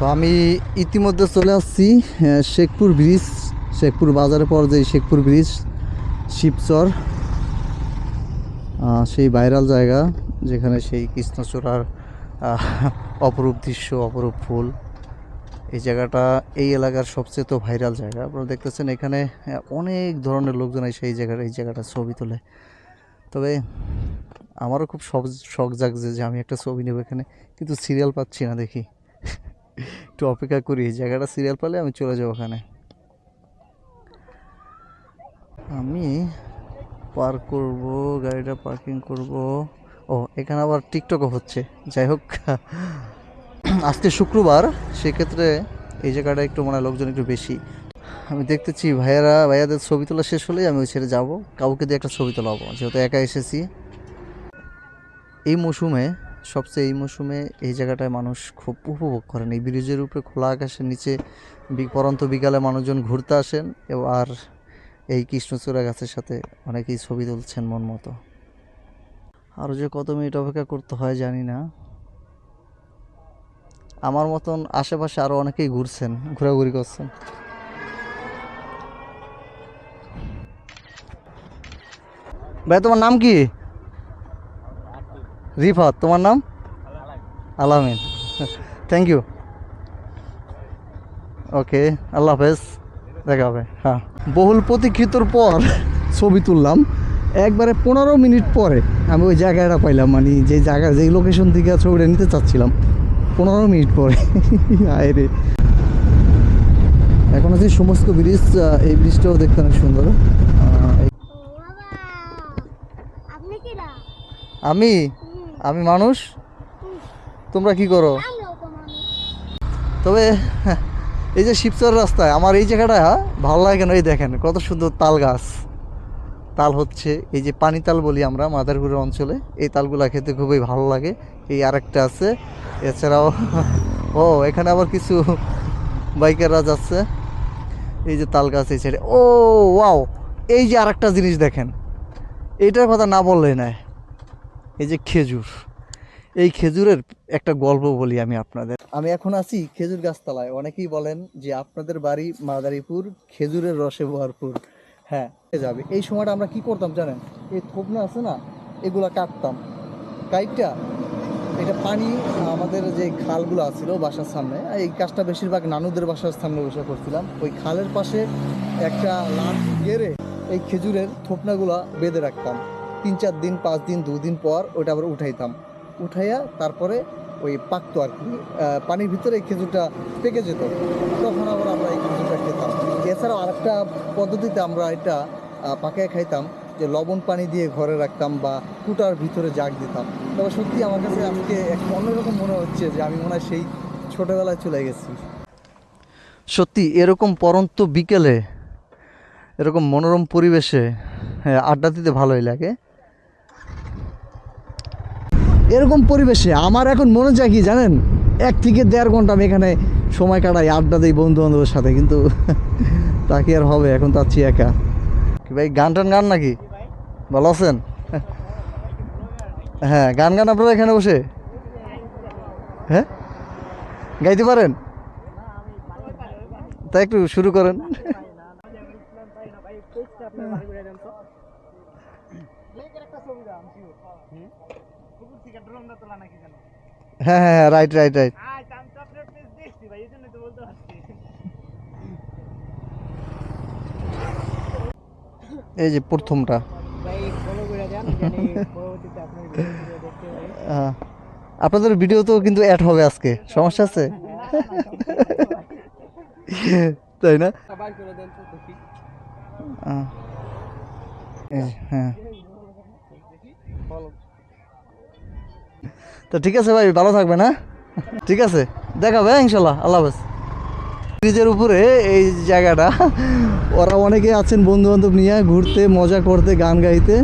তো আমি ইতিমধ্যে চলে আসছি শেখপুর ব্রিজ, শেখপুর বাজারের পর যে শেখপুর ব্রিজ, শিবচর সেই ভাইরাল জায়গা, যেখানে সেই কৃষ্ণচূড়ার অপরূপ দৃশ্য, অপরূপ ফুল। এই জায়গাটা এই এলাকার সবচেয়ে তো ভাইরাল জায়গা। আপনারা দেখতেছেন এখানে অনেক ধরনের লোকজন এসে এই জায়গার, এই জায়গাটা ছবি তোলে। তবে আমারও খুব শখ শখ জাগছে যে আমি একটা ছবি নেব এখানে, কিন্তু সিরিয়াল পাচ্ছি না দেখি। একটু অপেক্ষা করি জায়গাটা সিরিয়াল পালে আমি চলে যাব ওখানে। আমি পার্ক করব, গাড়িটা পার্কিং করব। ও, এখানে আবার টিকটকও হচ্ছে, যাই হোক। আজকে শুক্রবার, সেক্ষেত্রে এই জায়গাটা একটু মনে লোকজন একটু বেশি। আমি দেখতেছি ভাইয়ারা, ভাইয়াদের ছবি তোলা শেষ হলেই আমি ওই ছেড়ে যাব। কাউকে দিয়ে একটা ছবি তোলাবো, যেহেতু একা এসেছি। এই মৌসুমে সবচেয়ে এই মৌসুমে এই জায়গাটায় মানুষ খুব উপভোগ করেন। এই ব্রিজের উপরে খোলা আকাশের নিচে পরন্ত বিকালে মানুষজন ঘুরতে আসেন আর এই কৃষ্ণচূড়া গাছের সাথে অনেকেই ছবি তুলছেন মন মতো। আরও যে কত মিনিট অপেক্ষা করতে হয় জানি না। আমার মতন আশেপাশে আরও অনেকেই ঘুরছেন, ঘোরাঘুরি করছেন। ভাই, তোমার নাম কি? রিফাত তোমার নাম? আলামিন। থ্যাংক ইউ ওকে আল্লাহ হাফেজ। দেখা হবে। হ্যাঁ। বহুল প্রতীক্ষিতর পর ছবি তুললাম। একবারে পনেরো মিনিট পরে আমি ওই জায়গাটা পাইলাম মানে যে জায়গা যেই লোকেশন থেকে ছবিটা নিতে চাচ্ছিলাম। পনেরো মিনিট পরে। আয় রে। এখন আছে সমস্ত ব্রিজ এই ব্রিজটাও দেখতে অনেক সুন্দর। আমি? আমি মানুষ? তোমরা কি করো? তবে হ্যাঁ, এই যে শিবচর রাস্তায় আমার এই জায়গাটা ভালো লাগে কেন এই দেখেন কত সুন্দর তাল গাছ। তাল হচ্ছে এই যে পানি তাল বলি আমরা মাদারপুরের অঞ্চলে এই তালগুলো খেতে খুবই ভালো লাগে। এই আরেকটা আছে এছাড়াও ও এখানে আবার কিছু বাইকাররা যাচ্ছে। এই যে তাল গাছ এই ছেড়ে ও ওয়াও এই যে আরেকটা জিনিস দেখেন এইটার কথা না বললেই নয় এই যে খেজুর, এই খেজুরের একটা গল্প বলি আমি আপনাদের। আমি এখন আছি খেজুর গাছতলায়। অনেকেই বলেন যে আপনাদের বাড়ি মাদারীপুর, খেজুরের রসে ভরপুর। হ্যাঁ যাবে। এই সময়টা আমরা কি করতাম জানেন? এই থোপনা আছে না, এগুলা কাটতাম। কাইটটা, এটা পানি, আমাদের যে খালগুলো আছিল বাসার সামনে, এই কাজটা বেশিরভাগ নানুদের বাসার সামনে বসে করছিলাম। ওই খালের পাশে একটা লাঠ গেড়ে এই খেজুরের থোপনাগুলা বেঁধে রাখতাম। তিন চার দিন পাঁচ দিন দুদিন পর ওটা আবার উঠাইতাম। উঠাইয়া তারপরে ওই পাকতো আর কি পানির ভিতরে খেজুরটা পেকে যেত। তখন আবার আমরা এই খেজুরটা খেতাম। এছাড়াও আরেকটা পদ্ধতিতে আমরা এটা পাকায় খাইতাম যে লবণ পানি দিয়ে ঘরে রাখতাম বা কুটার ভিতরে জাগ দিতাম। তবে সত্যি আমার কাছে আজকে এক অন্যরকম মনে হচ্ছে যে আমি মনে হয় সেই ছোটোবেলায় চলে গেছি। সত্যি এরকম পরন্ত বিকেলে এরকম মনোরম পরিবেশে হ্যাঁ, আড্ডা দিতে ভালোই লাগে। এরকম পরিবেশে আমার এখন মনে যায় কি জানেন? এক থেকে দেড় ঘণ্টা আমি এখানে সময় কাটাই আড্ডা দিই বন্ধু বান্ধবের সাথে কিন্তু তা কি আর হবে? এখন তো আছি একা। কি ভাই গান টান গান নাকি? ভালো আছেন? হ্যাঁ গান গান আপনারা এখানে বসে? হ্যাঁ? গাইতে পারেন? তা একটু শুরু করেন। হ্যাঁ হ্যাঁ হ্যাঁ রাইট রাইট রাইট এই যে প্রথমটা। আপনাদের ভিডিও তো কিন্তু অ্যাড হবে আজকে সমস্যা আছে? তাই না? হ্যাঁ। তো ঠিক আছে ভাই, ভালো থাকবে না ঠিক আছে দেখাবে ইনশাল্লাহ, আল্লাহ হাফেজ। ব্রিজের উপরে এই জায়গাটা, ওরা অনেকে আছেন বন্ধু বান্ধব নিয়ে, ঘুরতে, মজা করতে, গান গাইতে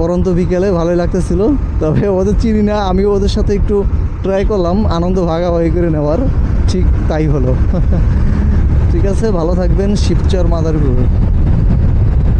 পরন্ত বিকেলে ভালোই লাগতেছিল। তবে ওদের চিনি না, আমিও ওদের সাথে একটু ট্রাই করলাম, আনন্দ ভাগাভাগি করে নেওয়ার, ঠিক তাই হলো। ঠিক আছে, ভালো থাকবেন, শিবচর মাদারপুর।